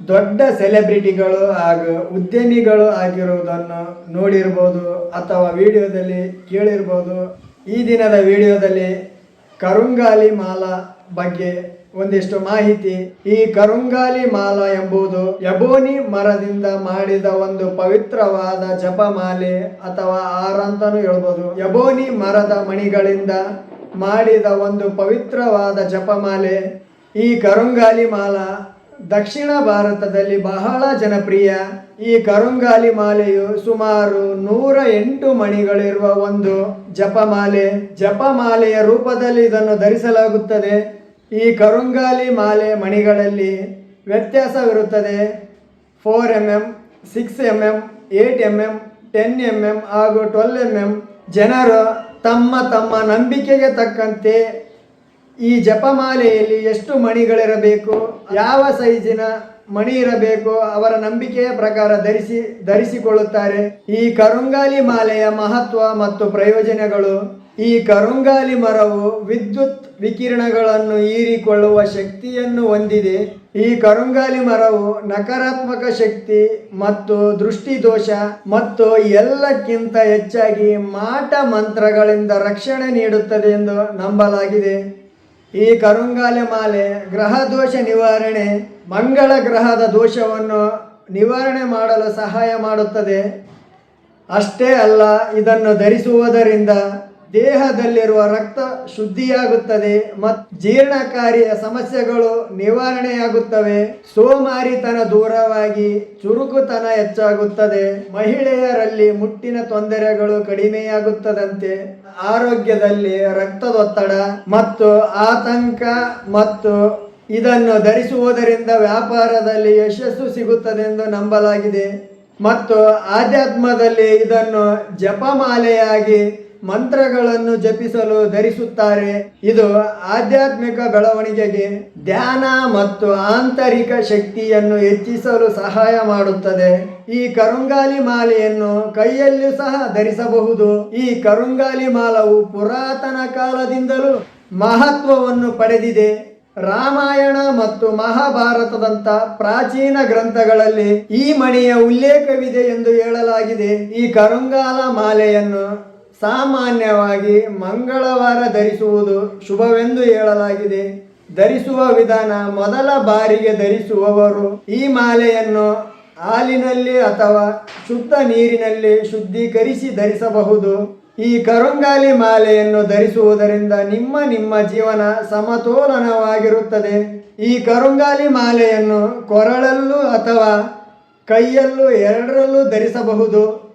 ದೊಡ್ಡ ಸೆಲೆಬ್ರಿಟಿಗಳು ಹಾಗೂ ಉದ್ಯಮಿಗಳು ಆಗಿರುವುದನ್ನು ನೋಡಿರ್ಬೋದು ಅಥವಾ ವಿಡಿಯೋದಲ್ಲಿ ಕೇಳಿರ್ಬೋದು. ಈ ದಿನದ ವಿಡಿಯೋದಲ್ಲಿ ಕರುಂಗಾಲಿ ಮಾಲಾ ಬಗ್ಗೆ ಒಂದಿಷ್ಟು ಮಾಹಿತಿ. ಈ ಕರುಂಗಾಲಿ ಮಾಲ ಎಂಬುದು ಯಬೋನಿ ಮರದಿಂದ ಮಾಡಿದ ಒಂದು ಪವಿತ್ರವಾದ ಜಪಮಾಲೆ ಅಥವಾ ಆರ ಅಂತಾನೂ ಹೇಳ್ಬೋದು. ಯಬೋನಿ ಮರದ ಮಣಿಗಳಿಂದ ಮಾಡಿದ ಒಂದು ಪವಿತ್ರವಾದ ಜಪಮಾಲೆ. ಈ ಕರುಂಗಾಲಿ ಮಾಲ ದಕ್ಷಿಣ ಭಾರತದಲ್ಲಿ ಬಹಳ ಜನಪ್ರಿಯ ಈ ಕರುಂಗಾಲಿ ಮಾಲೆಯು ಸುಮಾರು ನೂರ ಎಂಟು ಮಣಿಗಳಿರುವ ಒಂದು ಜಪಮಾಲೆ. ಜಪಮಾಲೆಯ ರೂಪದಲ್ಲಿ ಇದನ್ನು ಧರಿಸಲಾಗುತ್ತದೆ. ಈ ಕರುಂಗಾಲಿ ಮಾಲೆ ಮಣಿಗಳಲ್ಲಿ ವ್ಯತ್ಯಾಸವಿರುತ್ತದೆ. Four M M six M M eight M M ten M M ಹಾಗೂ ಟ್ವೆಲ್ ಎಂ ಎಂ ಜನರು ತಮ್ಮ ತಮ್ಮ ನಂಬಿಕೆಗೆ ತಕ್ಕಂತೆ ಈ ಜಪಮಾಲೆಯಲ್ಲಿ ಎಷ್ಟು ಮಣಿಗಳಿರಬೇಕು, ಯಾವ ಸೈಜಿನ ಮಣಿ ಇರಬೇಕು ಅವರ ನಂಬಿಕೆಯ ಪ್ರಕಾರ ಧರಿಸಿ, ಧರಿಸಿಕೊಳ್ಳುತ್ತಾರೆ. ಈ ಕರುಂಗಾಲಿ ಮಾಲೆಯ ಮಹತ್ವ ಮತ್ತು ಪ್ರಯೋಜನಗಳು, ಈ ಕರುಂಗಾಲಿ ಮರವು ವಿದ್ಯುತ್ ವಿಕಿರಣಗಳನ್ನು ಹೀರಿಕೊಳ್ಳುವ ಶಕ್ತಿಯನ್ನು ಹೊಂದಿದೆ. ಈ ಕರುಂಗಾಲಿ ಮರವು ನಕಾರಾತ್ಮಕ ಶಕ್ತಿ ಮತ್ತು ದೃಷ್ಟಿದೋಷ ಮತ್ತು ಎಲ್ಲಕ್ಕಿಂತ ಹೆಚ್ಚಾಗಿ ಮಾಟ ಮಂತ್ರಗಳಿಂದ ರಕ್ಷಣೆ ನೀಡುತ್ತದೆ ಎಂದು ನಂಬಲಾಗಿದೆ. ಈ ಕರುಂಗಾಲೆ ಮಾಲೆ, ಗ್ರಹ ದೋಷ ನಿವಾರಣೆ, ಮಂಗಳ ಗ್ರಹದ ದೋಷವನ್ನು ನಿವಾರಣೆ ಮಾಡಲು ಸಹಾಯ ಮಾಡುತ್ತದೆ. ಅಷ್ಟೇ ಅಲ್ಲ, ಇದನ್ನು ಧರಿಸುವುದರಿಂದ ದೇಹದಲ್ಲಿರುವ ರಕ್ತ ಶುದ್ಧಿಯಾಗುತ್ತದೆ ಮತ್ತು ಜೀರ್ಣಕಾರಿಯ ಸಮಸ್ಯೆಗಳು ನಿವಾರಣೆಯಾಗುತ್ತವೆ. ಸೋಮಾರಿತನ ದೂರವಾಗಿ ಚುರುಕುತನ ಹೆಚ್ಚಾಗುತ್ತದೆ. ಮಹಿಳೆಯರಲ್ಲಿ ಮುಟ್ಟಿನ ತೊಂದರೆಗಳು ಕಡಿಮೆಯಾಗುತ್ತದಂತೆ ಆರೋಗ್ಯದಲ್ಲಿ ರಕ್ತದೊತ್ತಡ ಮತ್ತು ಆತಂಕ ಮತ್ತು ಇದನ್ನು ಧರಿಸುವುದರಿಂದ ವ್ಯಾಪಾರದಲ್ಲಿ ಯಶಸ್ಸು ಸಿಗುತ್ತದೆಂದು ನಂಬಲಾಗಿದೆ. ಮತ್ತು ಆಧ್ಯಾತ್ಮದಲ್ಲಿ ಇದನ್ನು ಜಪಮಾಲೆಯಾಗಿ ಮಂತ್ರಗಳನ್ನು ಜಪಿಸಲು ಧರಿಸುತ್ತಾರೆ. ಇದು ಆಧ್ಯಾತ್ಮಿಕ ಬೆಳವಣಿಗೆಗೆ ಧ್ಯಾನ ಮತ್ತು ಆಂತರಿಕ ಶಕ್ತಿಯನ್ನು ಹೆಚ್ಚಿಸಲು ಸಹಾಯ ಮಾಡುತ್ತದೆ. ಈ ಕರುಂಗಾಲಿ ಮಾಲೆಯನ್ನು ಕೈಯಲ್ಲೂ ಸಹ ಧರಿಸಬಹುದು. ಈ ಕರುಂಗಾಲಿ ಮಾಲವು ಪುರಾತನ ಕಾಲದಿಂದಲೂ ಮಹತ್ವವನ್ನು ಪಡೆದಿದೆ. ರಾಮಾಯಣ ಮತ್ತು ಮಹಾಭಾರತದಂತ ಪ್ರಾಚೀನ ಗ್ರಂಥಗಳಲ್ಲಿ ಈ ಮಣಿಯ ಉಲ್ಲೇಖವಿದೆ ಎಂದು ಹೇಳಲಾಗಿದೆ. ಈ ಕರುಂಗಾಲ ಮಾಲೆಯನ್ನು ಸಾಮಾನ್ಯವಾಗಿ ಮಂಗಳವಾರ ಧರಿಸುವುದು ಶುಭವೆಂದು ಹೇಳಲಾಗಿದೆ. ಧರಿಸುವ ವಿಧಾನ ಮೊದಲ ಬಾರಿಗೆ ಧರಿಸುವವರು ಈ ಮಾಲೆಯನ್ನು ಹಾಲಿನಲ್ಲಿ ಅಥವಾ ಶುದ್ಧ ನೀರಿನಲ್ಲಿ ಶುದ್ಧೀಕರಿಸಿ ಧರಿಸಬಹುದು. ಈ ಕರುಂಗಾಲಿ ಮಾಲೆಯನ್ನು ಧರಿಸುವುದರಿಂದ ನಿಮ್ಮ ನಿಮ್ಮ ಜೀವನ ಸಮತೋಲನವಾಗಿರುತ್ತದೆ. ಈ ಕರುಂಗಾಲಿ ಮಾಲೆಯನ್ನು ಕೊರಳಲ್ಲೂ ಅಥವಾ ಕೈಯಲ್ಲೂ ಎರಡರಲ್ಲೂ ಧರಿಸಬಹುದು.